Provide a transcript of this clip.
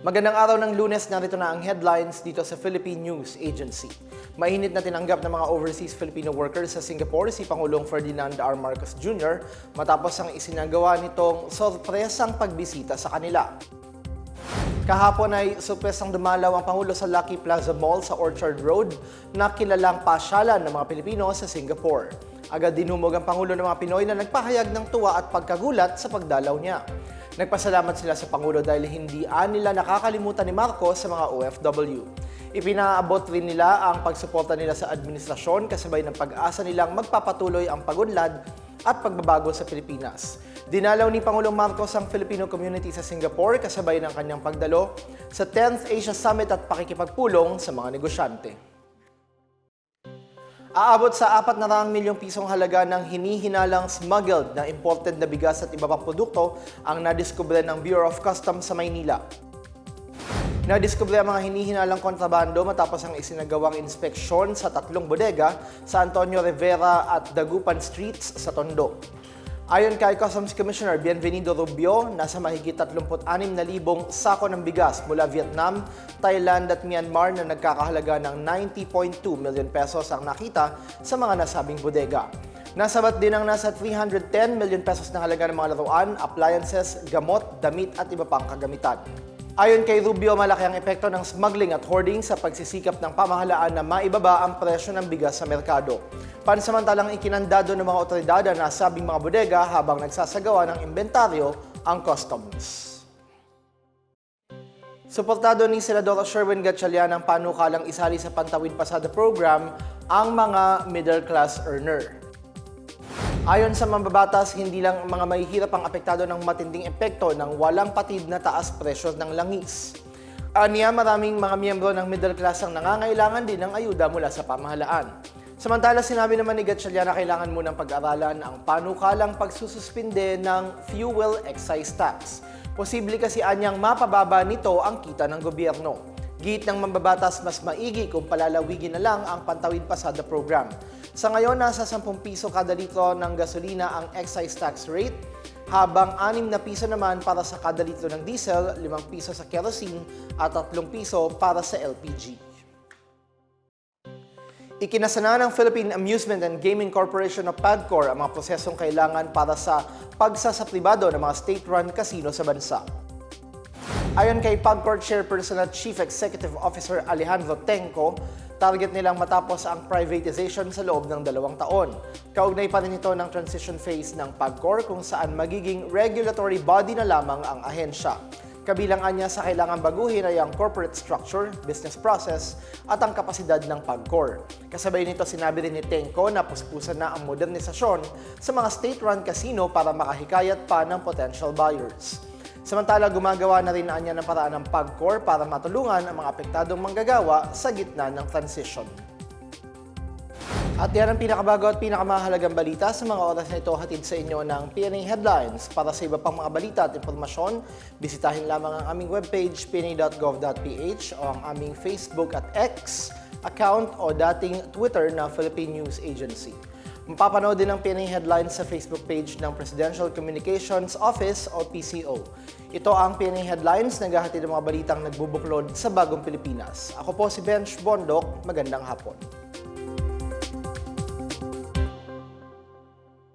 Magandang araw ng lunes, narito na ang headlines dito sa Philippine News Agency. Mainit na tinanggap ng mga overseas Filipino workers sa Singapore si Pangulong Ferdinand R. Marcos Jr. matapos ang isinagawa nitong sorpresang pagbisita sa kanila. Kahapon ay surpresang dumalaw ang Pangulo sa Lucky Plaza Mall sa Orchard Road na kilalang pasyalan ng mga Pilipino sa Singapore. Agad dinumog ang Pangulo ng mga Pinoy na nagpahayag ng tuwa at pagkagulat sa pagdalaw niya. Nagpasalamat sila sa Pangulo dahil hindi nila nakakalimutan ni Marcos sa mga OFW. Ipinaabot rin nila ang pagsuporta nila sa administrasyon kasabay ng pag-asa nilang magpapatuloy ang pagunlad at pagbabago sa Pilipinas. Dinalaw ni Pangulong Marcos ang Filipino community sa Singapore kasabay ng kanyang pagdalo sa 10th Asia Summit at pakikipagpulong sa mga negosyante. Aabot sa 400 milyong pisong halaga ng hinihinalang smuggled na imported na bigas at iba pang produkto ang nadiskubre ng Bureau of Customs sa Maynila. Nadiskubre ang mga hinihinalang kontrabando matapos ang isinagawang inspeksyon sa tatlong bodega sa Antonio Rivera at Dagupan Streets sa Tondo. Ayon kay Customs Commissioner Bienvenido Rubio, nasa mahigit 36,000 sako ng bigas mula Vietnam, Thailand at Myanmar na nagkakahalaga ng 90.2 million pesos ang nakita sa mga nasabing bodega. Nasabat din ang nasa 310 million pesos na halaga ng mga laruan, appliances, gamot, damit at iba pang kagamitan. Ayon kay Rubio, malaki ang epekto ng smuggling at hoarding sa pagsisikap ng pamahalaan na maibaba ang presyo ng bigas sa merkado. Pansamantalang ikinandado ng mga otoridad ang nasabing mga bodega habang nagsasagawa ng inventaryo ang customs. Suportado ni Senador Sherwin Gatchalian ang panukalang isali sa Pantawid Pasada program ang mga middle class earner. Ayon sa mambabatas, hindi lang mga mahihirap ang apektado ng matinding epekto ng walang patid na taas presyo ng langis. Aniya, maraming mga miyembro ng middle class ang nangangailangan din ng ayuda mula sa pamahalaan. Samantala, sinabi naman ni Gatchalian na kailangan munang pag-aralan ang panukalang pagsususpinde ng fuel excise tax. Posible kasi anyang mapababa nito ang kita ng gobyerno. Git ng mambabatas mas maigi kung palalawigin na lang ang Pantawid Pasada program. Sa ngayon, nasa 10 piso kada litro ng gasolina ang excise tax rate, habang 6 na piso naman para sa kada litro ng diesel, 5 piso sa kerosene at 3 piso para sa LPG. Ikinasana ng Philippine Amusement and Gaming Corporation of PAGCOR ang mga prosesong kailangan para sa pagsasapribado ng mga state-run casino sa bansa. Ayon kay PAGCOR Chairperson at Chief Executive Officer Alejandro Tenco, target nilang matapos ang privatization sa loob ng dalawang taon. Kaugnay pa rin ito ng transition phase ng PAGCOR kung saan magiging regulatory body na lamang ang ahensya. Kabilang anya sa kailangan baguhin ay ang corporate structure, business process, at ang kapasidad ng PAGCOR. Kasabay nito sinabi rin ni Tenko na puspusan na ang modernisasyon sa mga state-run casino para makahikayat pa ng potential buyers. Samantala, gumagawa na rin anya ng paraan ng PAGCOR para matulungan ang mga apektadong manggagawa sa gitna ng transition. At yan ang pinakabago at pinakamahalagang balita sa mga oras na ito hatid sa inyo ng PNA Headlines. Para sa iba pang mga balita at impormasyon, bisitahin lamang ang aming webpage pna.gov.ph o ang aming Facebook at X account o dating Twitter na Philippine News Agency. Mapapanood din ang PNA Headlines sa Facebook page ng Presidential Communications Office o PCO. Ito ang PNA Headlines, naghahatid ng mga balitang nagbubuklod sa bagong Pilipinas. Ako po si Bench Bondok, magandang hapon.